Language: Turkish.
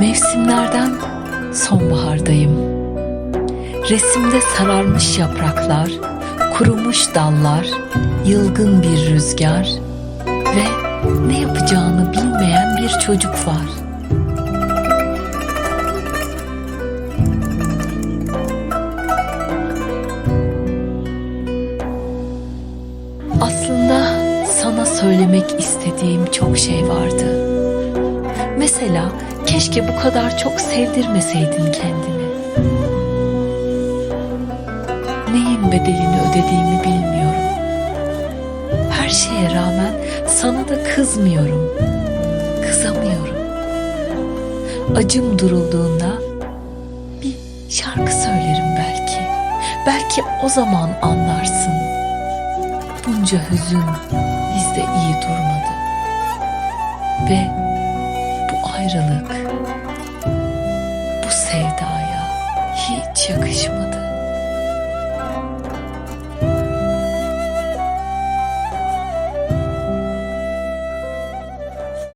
Mevsimlerden sonbahardayım. Resimde sararmış yapraklar, kurumuş dallar, yılgın bir rüzgar ve ne yapacağını bilmeyen bir çocuk var. Aslında sana söylemek istediğim çok şey vardı. Mesela keşke bu kadar çok sevdirmeseydin kendini. Neyin bedelini ödediğimi bilmiyorum. Her şeye rağmen sana da kızmıyorum. Kızamıyorum. Acım durulduğunda bir şarkı söylerim belki. Belki o zaman anlarsın. Bunca hüzün bizde iyi durmadı. Ve bu ayrılık bu sevdaya hiç yakışmadı.